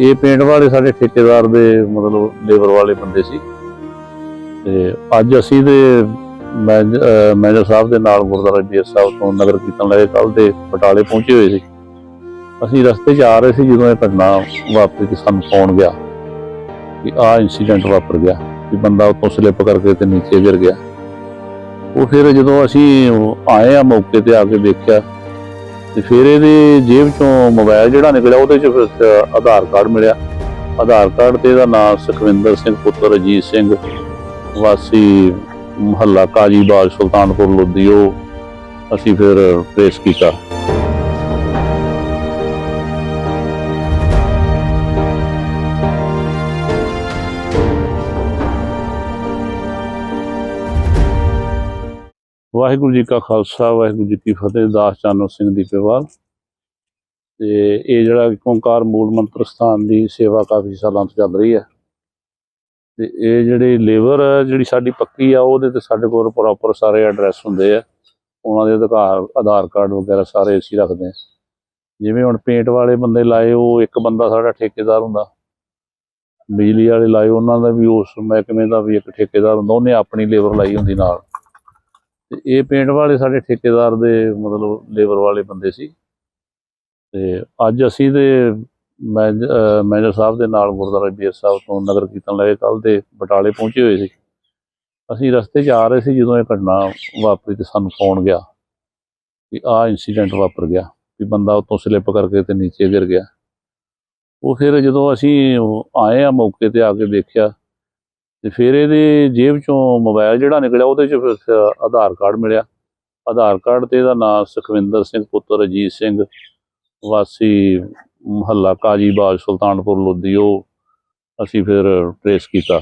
ਇਹ ਪੇਂਟ ਵਾਲੇ ਸਾਡੇ ਠੇਕੇਦਾਰ ਦੇ ਮਤਲਬ ਲੇਬਰ ਵਾਲੇ ਬੰਦੇ ਸੀ। ਤੇ ਅੱਜ ਅਸੀਂ ਤੇ ਮੈਨੇਜ- ਮੈਨੇਜਰ ਸਾਹਿਬ ਦੇ ਨਾਲ ਗੁਰਦੁਆਰਾ ਜੀ ਸਾਹਿਬ ਤੋਂ ਨਗਰ ਕੀਰਤਨ ਲੈ ਕੇ ਕੱਲ ਦੇ ਬਟਾਲੇ ਪਹੁੰਚੇ ਹੋਏ ਸੀ। ਅਸੀਂ ਰਸਤੇ 'ਚ ਆ ਰਹੇ ਸੀ ਜਦੋਂ ਇਹ ਘਟਨਾ ਵਾਪਰੀ ਕਿ ਸਾਨੂੰ ਫੋਨ ਗਿਆ ਕਿ ਆਹ ਇਨਸੀਡੈਂਟ ਵਾਪਰ ਗਿਆ, ਕਿ ਬੰਦਾ ਉੱਤੋਂ ਸਲਿੱਪ ਕਰਕੇ ਤੇ ਨੀਚੇ ਗਿਰ ਗਿਆ। ਉਹ ਫਿਰ ਜਦੋਂ ਅਸੀਂ ਆਏ ਆ ਮੌਕੇ ਤੇ ਆ ਕੇ ਦੇਖਿਆ ਤੇ ਫਿਰ ਇਹਦੇ ਜੇਬ ਚੋਂ ਮੋਬਾਈਲ ਜਿਹੜਾ ਨਿਕਲਿਆ, ਉਹਦੇ ਚ ਫਿਰ ਆਧਾਰ ਕਾਰਡ ਮਿਲਿਆ। ਆਧਾਰ ਕਾਰਡ ਤੇ ਇਹਦਾ ਨਾਮ ਸੁਖਵਿੰਦਰ ਸਿੰਘ, ਪੁੱਤਰ ਅਜੀਤ ਸਿੰਘ, ਵਾਸੀ ਮੁਹੱਲਾ ਕਾਜੀਬਾਗ, ਸੁਲਤਾਨਪੁਰ ਲੋਧੀ ਉਹ ਅਸੀਂ ਫਿਰ ਟ੍ਰੇਸ ਕੀਤਾ। ਵਾਹਿਗੁਰੂ ਜੀ ਕਾ ਖਾਲਸਾ, ਵਾਹਿਗੁਰੂ ਜੀ ਕੀ ਫਤਿਹ, ਦਾਸ ਚਾਨੋ ਸਿੰਘ ਦੀਪੇਵਾਲ ਤੇ ਇਹ ਜਿਹੜਾ ਇੱਕ ਮੂਲ ਮੰਤਰ ਸਥਾਨ ਦੀ ਸੇਵਾ ਕਾਫੀ ਸਾਲਾਂ ਤੋਂ ਚੱਲ ਰਹੀ ਹੈ। ਤੇ ਇਹ ਜਿਹੜੀ ਲੇਬਰ ਜਿਹੜੀ ਸਾਡੀ ਪੱਕੀ ਆ, ਉਹਦੇ ਤੇ ਸਾਡੇ ਕੋਲ ਪ੍ਰੋਪਰ ਸਾਰੇ ਐਡਰੈਸ ਹੁੰਦੇ ਆ। ਉਹਨਾਂ ਦੇ ਅਧਿਕਾਰ, ਆਧਾਰ ਕਾਰਡ ਵਗੈਰਾ ਸਾਰੇ ਅਸੀਂ ਰੱਖਦੇ ਆ ਜਿਵੇਂ ਹੁਣ ਪੇਂਟ ਵਾਲੇ ਬੰਦੇ ਲਾਏ, ਉਹ ਇੱਕ ਬੰਦਾ ਸਾਡਾ ਠੇਕੇਦਾਰ ਹੁੰਦਾ। ਬਿਜਲੀ ਵਾਲੇ ਲਾਏ, ਉਹਨਾਂ ਦਾ ਵੀ ਉਸ ਮਹਿਕਮੇ ਦਾ ਵੀ ਇੱਕ ਠੇਕੇਦਾਰ ਹੁੰਦਾ, ਉਹਨੇ ਆਪਣੀ ਲੇਬਰ ਲਾਈ ਹੁੰਦੀ ਨਾਲ। ਤੇ ਇਹ ਪੇਂਟ ਵਾਲੇ ਸਾਡੇ ਠੇਕੇਦਾਰ ਦੇ ਮਤਲਬ ਲੇਬਰ ਵਾਲੇ ਬੰਦੇ ਸੀ। ਤੇ ਅੱਜ ਅਸੀਂ ਤੇ ਮੈਨੇਜ- ਮੈਨੇਜਰ ਸਾਹਿਬ ਦੇ ਨਾਲ ਗੁਰਦੁਆਰਾ ਜੀ ਸਾਹਿਬ ਤੋਂ ਨਗਰ ਕੀਰਤਨ ਲੈ ਕੇ ਕੱਲ ਦੇ ਬਟਾਲੇ ਪਹੁੰਚੇ ਹੋਏ ਸੀ। ਅਸੀਂ ਰਸਤੇ 'ਚ ਆ ਰਹੇ ਸੀ ਜਦੋਂ ਇਹ ਘਟਨਾ ਵਾਪਰੀ ਤੇ ਸਾਨੂੰ ਫੋਨ ਗਿਆ ਕਿ ਆਹ ਇਨਸੀਡੈਂਟ ਵਾਪਰ ਗਿਆ ਵੀ ਬੰਦਾ ਉੱਤੋਂ ਸਲਿੱਪ ਕਰਕੇ ਤੇ ਨੀਚੇ ਗਿਰ ਗਿਆ। ਉਹ ਫਿਰ ਜਦੋਂ ਅਸੀਂ ਆਏ ਆ ਮੌਕੇ ਤੇ ਆ ਕੇ ਦੇਖਿਆ ਤੇ ਫਿਰ ਇਹਦੇ ਜੇਬ ਚੋਂ ਮੋਬਾਈਲ ਜਿਹੜਾ ਨਿਕਲਿਆ, ਉਹਦੇ ਚ ਫਿਰ ਆਧਾਰ ਕਾਰਡ ਮਿਲਿਆ। ਆਧਾਰ ਕਾਰਡ ਤੇ ਇਹਦਾ ਨਾਮ ਸੁਖਵਿੰਦਰ ਸਿੰਘ, ਪੁੱਤਰ ਅਜੀਤ ਸਿੰਘ, ਵਾਸੀ ਮਹੱਲਾ ਕਾਜੀਬਾਗ, ਸੁਲਤਾਨਪੁਰ, ਲੋਧੀ, ਉਹ ਅਸੀਂ ਫਿਰ ਟ੍ਰੇਸ ਕੀਤਾ।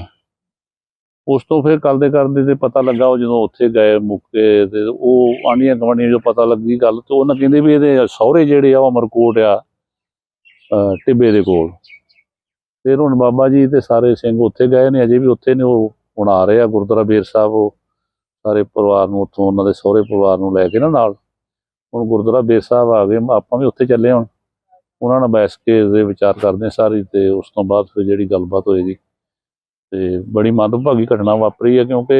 ਉਸ ਤੋਂ ਫਿਰ ਕਰਦੇ ਕਰਦੇ ਤੇ ਪਤਾ ਲੱਗਾ, ਉਹ ਜਦੋਂ ਉੱਥੇ ਗਏ ਮੁੱਕੇ ਤੇ ਉਹ ਆਂਡੀਆਂ ਗਵਾਂਡੀਆਂ ਜੋ ਪਤਾ ਲੱਗੀ ਗੱਲ, ਤੇ ਉਹਨਾਂ ਕਹਿੰਦੇ ਵੀ ਇਹਦੇ ਸਹੁਰੇ ਜਿਹੜੇ ਆ, ਉਹ ਅਮਰਕੋਟ ਆ ਟਿੱਬੇ ਦੇ ਕੋਲ। ਫਿਰ ਹੁਣ ਬਾਬਾ ਜੀ ਤੇ ਸਾਰੇ ਸਿੰਘ ਉੱਥੇ ਗਏ ਨੇ, ਅਜੇ ਵੀ ਉੱਥੇ ਨੇ, ਉਹ ਹੁਣ ਆ ਰਹੇ ਆ ਗੁਰਦੁਆਰਾ ਬੇਰ ਸਾਹਿਬ, ਉਹ ਸਾਰੇ ਪਰਿਵਾਰ ਨੂੰ ਉੱਥੋਂ ਉਹਨਾਂ ਦੇ ਸਹੁਰੇ ਪਰਿਵਾਰ ਨੂੰ ਲੈ ਕੇ ਨਾ ਨਾਲ। ਹੁਣ ਗੁਰਦੁਆਰਾ ਬੇਰ ਸਾਹਿਬ ਆ ਗਏ, ਆਪਾਂ ਵੀ ਉੱਥੇ ਚੱਲੇ ਹੁਣ। ਉਹਨਾਂ ਨਾਲ ਬੈਠ ਕੇ ਦੇ ਵਿਚਾਰ ਕਰਦੇ ਹਾਂ ਸਾਰੀ ਤੇ ਉਸ ਤੋਂ ਬਾਅਦ ਫਿਰ ਜਿਹੜੀ ਗੱਲਬਾਤ ਹੋਏਗੀ। ਤੇ ਬੜੀ ਮੰਦਭਾਗੀ ਘਟਨਾ ਵਾਪਰੀ ਹੈ ਕਿਉਂਕਿ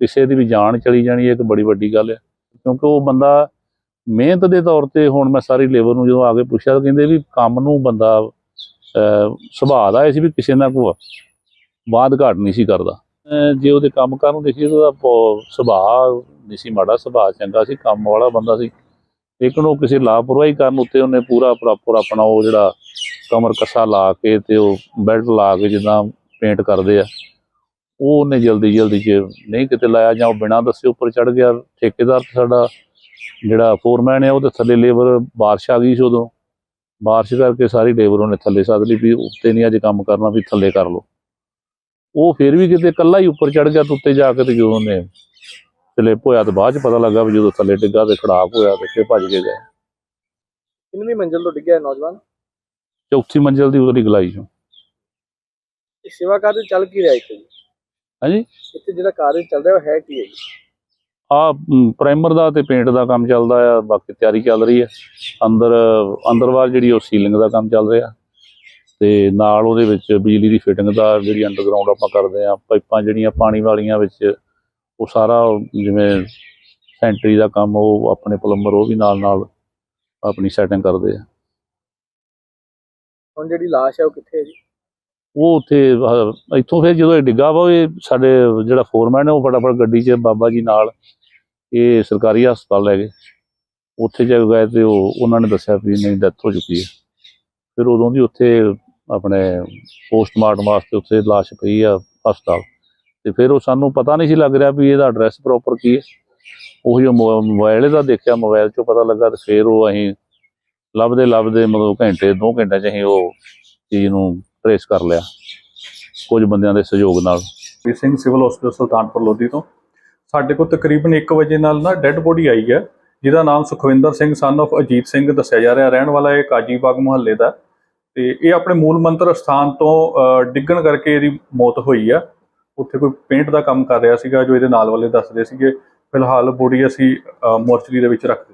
ਕਿਸੇ ਦੀ ਵੀ ਜਾਨ ਚਲੀ ਜਾਣੀ ਹੈ ਇੱਕ ਬੜੀ ਵੱਡੀ ਗੱਲ ਹੈ ਕਿਉਂਕਿ ਉਹ ਬੰਦਾ ਮਿਹਨਤ ਦੇ ਤੌਰ ਤੇ ਹੁਣ ਮੈਂ ਸਾਰੀ ਲੇਬਰ ਨੂੰ ਜਦੋਂ ਆ ਕੇ ਪੁੱਛਿਆ ਤਾਂ ਕਹਿੰਦੇ ਵੀ ਕੰਮ ਨੂੰ ਬੰਦਾ ਸੁਭਾਅ ਦਾ ਇਹ ਸੀ ਵੀ ਕਿਸੇ ਨਾਲ ਕੋ ਬਾਦ ਘਾਟ ਨਹੀਂ ਸੀ ਕਰਦਾ। ਜੇ ਉਹਦੇ ਕੰਮ ਕਰਨ ਨੂੰ ਦੇਖੀਏ ਉਹਦਾ ਪ- ਸੁਭਾਅ ਨਹੀਂ ਸੀ, ਮਾੜਾ ਸੁਭਾਅ ਚੰਗਾ ਸੀ, ਕੰਮ ਵਾਲਾ ਬੰਦਾ ਸੀ। ਲੇਕਿਨ ਉਹ ਕਿਸੇ ਲਾਪਰਵਾਹੀ ਕਰਨ ਉੱਤੇ ਉਹਨੇ ਪੂਰਾ ਪ੍ਰੋਪਰ ਆਪਣਾ ਉਹ ਜਿਹੜਾ ਕਮਰ ਕੱਸਾ ਲਾ ਕੇ ਤੇ ਉਹ ਬੈਲਟ ਲਾ ਕੇ ਜਿੱਦਾਂ ਪੇਂਟ ਕਰਦੇ ਆ, ਉਹ ਉਹਨੇ ਜਲਦੀ ਜਲਦੀ ਚ ਨਹੀਂ ਕਿਤੇ ਲਾਇਆ ਜਾਂ ਉਹ ਬਿਨਾਂ ਦੱਸੇ ਉੱਪਰ ਚੜ ਗਿਆ। ਠੇਕੇਦਾਰ ਸਾਡਾ ਜਿਹੜਾ ਫੋਰਮੈਨ ਹੈ ਉਹਦੇ ਥੱਲੇ ਲੇਬਰ ਬਾਰਿਸ਼ ਆ ਗਈ ਸੀ ਉਦੋਂ। ਬਾਰਿਸ਼ ਕਰਕੇ ਸਾਰੀ ਲੇਬਰ ਉਹਨੇ ਥੱਲੇ ਸੱਦ ਲਈ ਵੀ ਉੱਤੇ ਨਹੀਂ ਅੱਜ ਕੰਮ ਕਰਨਾ ਵੀ ਥੱਲੇ ਕਰ ਲਓ। ਉਹ ਫਿਰ ਵੀ ਕਿਤੇ ਇਕੱਲਾ ਹੀ ਉੱਪਰ ਚੜ ਗਿਆ ਤੇ ਉੱਤੇ ਜਾ ਕੇ ਤੇ ਜਦੋਂ ਉਹਨੇ ਸਲਿੱਪ ਹੋਇਆ ਤੇ ਬਾਅਦ ਚ ਪਤਾ ਲੱਗਾ ਵੀ ਜਦੋਂ ਥੱਲੇ ਡਿੱਗਾ ਤੇ ਖੜਾਕ ਹੋਇਆ ਤੇ ਫਿਰ ਭੱਜ ਕੇ ਗਏ। ਕਿੰਨਵੀਂ ਮੰਜ਼ਿਲ ਤੋਂ ਡਿੱਗਿਆ ਨੌਜਵਾਨ? ਚੌਥੀ ਮੰਜ਼ਿਲ ਦੀ ਉਹਦੀ ਗਲਾਈ ਚੋਂ। ਇਹ ਸੇਵਾ ਕਾਰਜ ਚੱਲ ਕੀ ਰਿਹਾ ਇੱਥੇ? ਹਾਂਜੀ? ਇੱਥੇ ਜਿਹੜਾ ਕਾਰਜ ਚੱਲ ਰਿਹਾ ਉਹ ਹੈ ਕੀ ਹੈ ਜੀ? ਆ ਪ੍ਰਾਈਮਰ ਦਾ ਤੇ ਪੇਂਟ ਦਾ ਕੰਮ ਚੱਲਦਾ ਆ, ਬਾਕੀ ਤਿਆਰੀ ਚੱਲ ਰਹੀ ਹੈ ਅੰਦਰ, ਅੰਦਰਵਾਰ ਜਿਹੜੀ ਉਹ ਸੀਲਿੰਗ ਦਾ ਕੰਮ ਚੱਲ ਰਿਹਾ। ਤੇ ਨਾਲ ਉਹਦੇ ਵਿੱਚ ਬਿਜਲੀ ਦੀ ਫਿਟਿੰਗ ਦਾ ਜਿਹੜੀ ਅੰਡਰਗਰਾਉਂਡ ਆਪਾਂ ਕਰਦੇ ਆ, ਪਾਈਪਾਂ ਜਿਹੜੀਆਂ ਪਾਣੀ ਵਾਲੀਆਂ ਵਿੱਚ, ਉਹ ਸਾਰਾ ਜਿਵੇਂ ਸੈਂਟਰੀ ਦਾ ਕੰਮ, ਉਹ ਆਪਣੇ ਪਲੰਬਰ ਉਹ ਵੀ ਨਾਲ ਨਾਲ ਆਪਣੀ ਸੈਟਿੰਗ ਕਰਦੇ ਆ। ਹੁਣ ਜਿਹੜੀ ਲਾਸ਼ ਹੈ ਉਹ ਕਿੱਥੇ ਹੈ ਜੀ? ਉਹ ਉੱਥੇ ਇੱਥੋਂ ਫਿਰ ਜਦੋਂ ਇਹ ਡਿੱਗਾ ਵਾ, ਇਹ ਸਾਡੇ ਜਿਹੜਾ ਫੋਰਮੈਨ ਹੈ ਉਹ ਫਟਾਫਟ ਗੱਡੀ 'ਚ ਬਾਬਾ ਜੀ ਨਾਲ ਇਹ ਸਰਕਾਰੀ ਹਸਪਤਾਲ ਲੈ ਗਏ। ਉੱਥੇ ਜਾ ਕੇ ਗਏ ਤੇ ਉਹ, ਉਹਨਾਂ ਨੇ ਦੱਸਿਆ ਵੀ ਨਹੀਂ ਡੈਥ ਹੋ ਚੁੱਕੀ ਹੈ। ਫਿਰ ਉਦੋਂ ਦੀ ਉੱਥੇ ਆਪਣੇ ਪੋਸਟਮਾਰਟਮ ਵਾਸਤੇ ਉੱਥੇ ਲਾਸ਼ ਪਈ ਆ ਹਸਪਤਾਲ। ਤੇ ਫਿਰ ਉਹ ਸਾਨੂੰ ਪਤਾ ਨਹੀਂ ਸੀ ਲੱਗ ਰਿਹਾ ਵੀ ਇਹਦਾ ਐਡਰੈਸ ਪ੍ਰੋਪਰ ਕੀ ਹੈ। ਉਹ ਜੋ ਮੋ- ਮੋਬਾਈਲ ਦਾ ਦੇਖਿਆ ਮੋਬਾਈਲ 'ਚੋਂ ਪਤਾ ਲੱਗਾ ਤੇ ਫਿਰ ਉਹ ਅਸੀਂ ਲੱਭਦੇ ਲੱਭਦੇ ਮਤਲਬ ਘੰਟੇ, ਦੋ ਘੰਟੇ 'ਚ ਅਸੀਂ ਉਹ ਚੀਜ਼ ਨੂੰ ਟਰੇਸ ਕਰ ਲਿਆ। ਕੁਝ ਬੰਦਿਆਂ ਦੇ ਸਹਿਯੋਗ ਨਾਲ। ਵੀ ਸਿੰਘ ਸਿਵਲ ਹਸਪੀਟਲ ਸੁਲਤਾਨਪੁਰ ਲੋਧੀ ਤੋਂ। ਸਾਡੇ ਕੋਲ ਤਕਰੀਬਨ 1 ਵਜੇ ਨਾਲ ਨਾ ਡੈੱਡ ਬੋਡੀ ਆਈ ਹੈ, ਜਿਹਦਾ ਨਾਮ ਸੁਖਵਿੰਦਰ ਸਿੰਘ ਸਨ of ਅਜੀਤ ਸਿੰਘ ਦੱਸਿਆ ਜਾ ਰਿਹਾ। ਰਹਿਣ ਵਾਲਾ ਇਹ ਕਾਜੀ ਬਾਗ ਮੁਹੱਲੇ ਦਾ। ਤੇ ਇਹ ਆਪਣੇ ਮੂਲ ਮੰਤਰ ਸਥਾਨ ਤੋਂ ਡਿੱਗਣ ਕਰਕੇ ਇਹਦੀ ਮੌਤ ਹੋਈ ਆ। ਉੱਥੇ ਕੋਈ ਪੇਂਟ ਦਾ ਕੰਮ ਕਰ ਰਿਹਾ ਸੀਗਾ, ਜੋ ਇਹਦੇ ਨਾਲ ਵਾਲੇ ਦੱਸਦੇ ਸੀਗੇ। ਫਿਲਹਾਲ ਬੋਡੀ ਅਸੀਂ ਮੋਰਚਰੀ ਦੇ ਵਿੱਚ ਰੱਖ